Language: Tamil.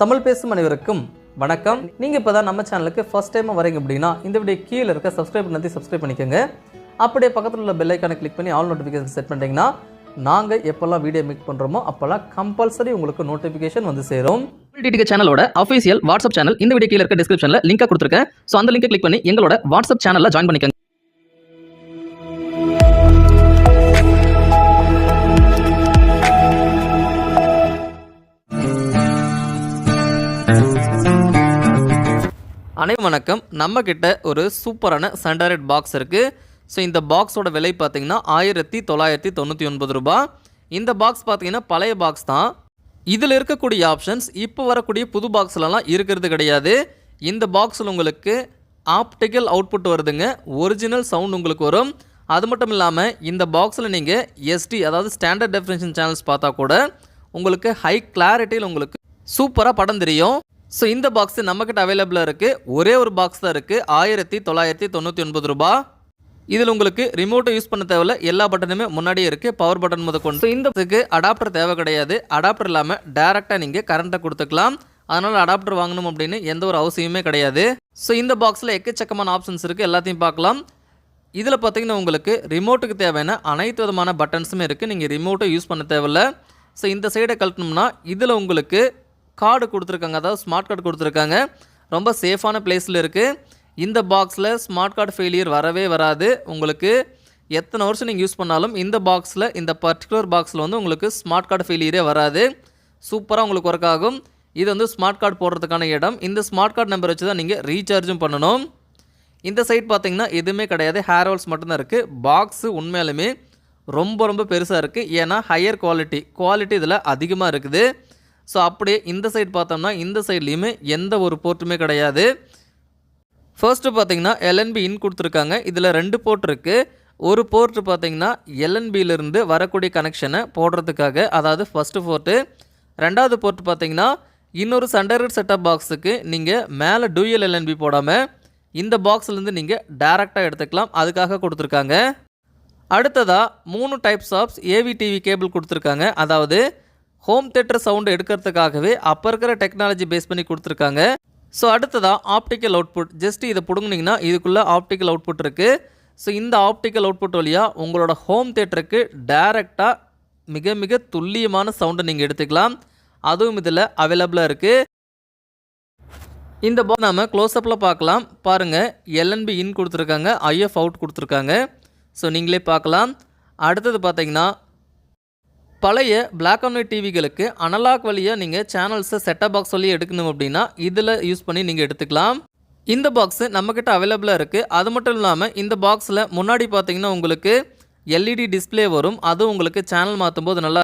தமிழ் பேசும் அனைவருக்கும் வணக்கம். நீங்கள் இப்போ தான் நம்ம சேனலுக்கு ஃபர்ஸ்ட் டைம் வரீங்க அப்படின்னா இந்த வீடியோ கீழே இருக்க சப்ஸ்கிரைப் பண்ணி சப்ஸ்கிரைப் பண்ணிக்கோங்க. அப்படியே பக்கத்தில் உள்ள பெல் ஐக்கானை கிளிக் பண்ணி ஆல் நோட்டிஃபிகேஷன் செட் பண்ணிட்டீங்கன்னா நாங்கள் எப்போல்லாம் வீடியோ மேக் பண்ணுறோமோ அப்போல்லாம் கம்பல்சரி உங்களுக்கு நோட்டிஃபிகேஷன் வந்து சேரும். டிடிகே சேனலோட அஃபீஷியல் வாட்ஸ்அப் சேனல் இந்த வீடியோ கீழே இருக்க டிஸ்கிரிப்ஷனில் லிங்க் கொடுத்துருக்கேன். ஸோ அந்த லிங்கை கிளிக் பண்ணி எங்களோட வாட்ஸ்அப் சேனலில் ஜாயின் பண்ணிக்கோங்க. அனைவரும் வணக்கம். நம்ம கிட்ட ஒரு சூப்பரான சண்டரட் பாக்ஸ் இருக்குது ஸோ இந்த பாக்ஸோட விலை பார்த்தீங்கன்னா ஆயிரத்தி தொள்ளாயிரத்தி தொண்ணூற்றி ஒன்பது ரூபாய் இந்த பாக்ஸ் பார்த்தீங்கன்னா பழைய பாக்ஸ் தான். இதில் இருக்கக்கூடிய ஆப்ஷன்ஸ் இப்போ வரக்கூடிய புது பாக்ஸ்லலாம் இருக்கிறது கிடையாது. இந்த பாக்ஸில் உங்களுக்கு ஆப்டிக்கல் அவுட்புட் வருதுங்க. ஒரிஜினல் சவுண்ட் உங்களுக்கு வரும். அது மட்டும் இல்லாமல் இந்த பாக்ஸில் நீங்கள் எஸ்டி அதாவது ஸ்டாண்டர்ட் டெஃபினேஷன் சேனல்ஸ் பார்த்தா கூட உங்களுக்கு ஹை கிளாரிட்டியில் உங்களுக்கு சூப்பராக படம் தெரியும். ஸோ இந்த பாக்ஸ் நம்மக்கிட்ட அவைலபிளாக இருக்குது ஒரே ஒரு பாக்ஸ் தான் இருக்குது ஆயிரத்தி தொள்ளாயிரத்தி தொண்ணூற்றி ஒன்பது ரூபா. இதில் உங்களுக்கு ரிமோட்டை யூஸ் பண்ண தேவையில்ல. எல்லா பட்டனுமே முன்னாடியே இருக்குது பவர் பட்டன் முத கொண்டு. ஸோ இந்த இதுக்கு அடாப்டர் தேவை கிடையாது. அடாப்டர் இல்லாமல் டேரெக்டாக நீங்கள் கரண்ட்டை கொடுத்துக்கலாம். அதனால் அடாப்டர் வாங்கணும் அப்படின்னு எந்த ஒரு அவசியமே கிடையாது. ஸோ இந்த பாக்ஸில் எக்கச்சக்கமான ஆப்ஷன்ஸ் இருக்குது எல்லாத்தையும் பார்க்கலாம். இதில் பார்த்தீங்கன்னா உங்களுக்கு ரிமோட்டுக்கு தேவையான அனைத்து விதமான பட்டன்ஸுமே இருக்குது நீங்கள் ரிமோட்டை யூஸ் பண்ண தேவையில்ல. ஸோ இந்த சைடை கழட்டணும்னா இதில் உங்களுக்கு கார்டு கொடுத்துருக்காங்க. அதாவது ஸ்மார்ட் கார்டு கொடுத்துருக்காங்க. ரொம்ப சேஃபான பிளேஸில் இருக்குது இந்த பாக்ஸில் ஸ்மார்ட் கார்டு ஃபெயிலியர் வரவே வராது. உங்களுக்கு எத்தனை வருஷம் நீங்கள் யூஸ் பண்ணாலும் இந்த பாக்ஸில் இந்த பர்டிகுலர் பாக்ஸில் வந்து உங்களுக்கு ஸ்மார்ட் கார்டு ஃபெயிலியரே வராது. சூப்பராக உங்களுக்கு ஒர்க் ஆகும். இது வந்து ஸ்மார்ட் கார்டு போடுறதுக்கான இடம். இந்த ஸ்மார்ட் கார்டு நம்பர் வச்சு தான் நீங்கள் ரீசார்ஜும் பண்ணணும். இந்த சைட் பார்த்திங்கன்னா எதுவுமே கிடையாது. ஹேர் ஆல்ஸ் மட்டும்தான் இருக்குது பாக்ஸு உண்மையாலுமே ரொம்ப ரொம்ப பெருசாக இருக்குது ஏன்னா ஹையர் குவாலிட்டி குவாலிட்டி இதில் அதிகமாக இருக்குது. ஸோ அப்படியே இந்த சைடு பார்த்தோம்னா இந்த சைட்லேயுமே எந்த ஒரு போர்ட்டுமே கிடையாது. ஃபர்ஸ்ட்டு பார்த்தீங்கன்னா எல்என்பி இன் கொடுத்துருக்காங்க. இதில் ரெண்டு போர்ட் இருக்குது ஒரு போர்ட்டு பார்த்தீங்கன்னா எல்என்பியிலிருந்து வரக்கூடிய கனெக்ஷனை போடுறதுக்காக அதாவது ஃபஸ்ட்டு போர்ட்டு ரெண்டாவது போர்ட் பார்த்தீங்கன்னா இன்னொரு சண்டர்ட் செட்டப் பாக்ஸுக்கு நீங்கள் மேலே டூயல் எல்என்பி போடாமல் இந்த பாக்ஸ்லேருந்து நீங்கள் டேரெக்டாக எடுத்துக்கலாம். அதுக்காக கொடுத்துருக்காங்க. அடுத்ததாக மூணு types of AV TV cable கொடுத்துருக்காங்க. அதாவது ஹோம் தேட்டர் சவுண்டு எடுக்கிறதுக்காகவே அப்போ இருக்கிற டெக்னாலஜி பேஸ் பண்ணி கொடுத்துருக்காங்க. ஸோ அடுத்ததாக ஆப்டிக்கல் அவுட்புட் ஜஸ்ட் இதை பிடுங்குனீங்கன்னா இதுக்குள்ளே ஆப்டிக்கல் அவுட்புட் இருக்குது ஸோ இந்த ஆப்டிக்கல் அவுட்புட் வழியாக உங்களோட ஹோம் தேட்டருக்கு டைரெக்டாக மிக மிக துல்லியமான சவுண்டை நீங்கள் எடுத்துக்கலாம். அதுவும் இதில் அவைலபிளாக இருக்குது இந்த பா நாம் க்ளோஸ்அப்பில் பார்க்கலாம். பாருங்கள் எல்என்பி இன் கொடுத்துருக்காங்க ஐஎஃப் அவுட் கொடுத்துருக்காங்க. ஸோ நீங்களே பார்க்கலாம். அடுத்தது பார்த்தீங்கன்னா பழைய பிளாக் அண்ட் ஒயிட் டிவிகளுக்கு அனலாக் வழியாக நீங்கள் சேனல்ஸை செட்டப் பாக்ஸ் சொல்லி எடுக்கணும் அப்படின்னா இதில் யூஸ் பண்ணி நீங்கள் எடுத்துக்கலாம். இந்த பாக்ஸு நம்மக்கிட்ட அவைலபிளாக இருக்குது அது மட்டும் இல்லாமல் இந்த பாக்ஸில் முன்னாடி பார்த்தீங்கன்னா உங்களுக்கு எல்இடி டிஸ்ப்ளே வரும். அதுவும் உங்களுக்கு சேனல் மாற்றும் போது நல்லா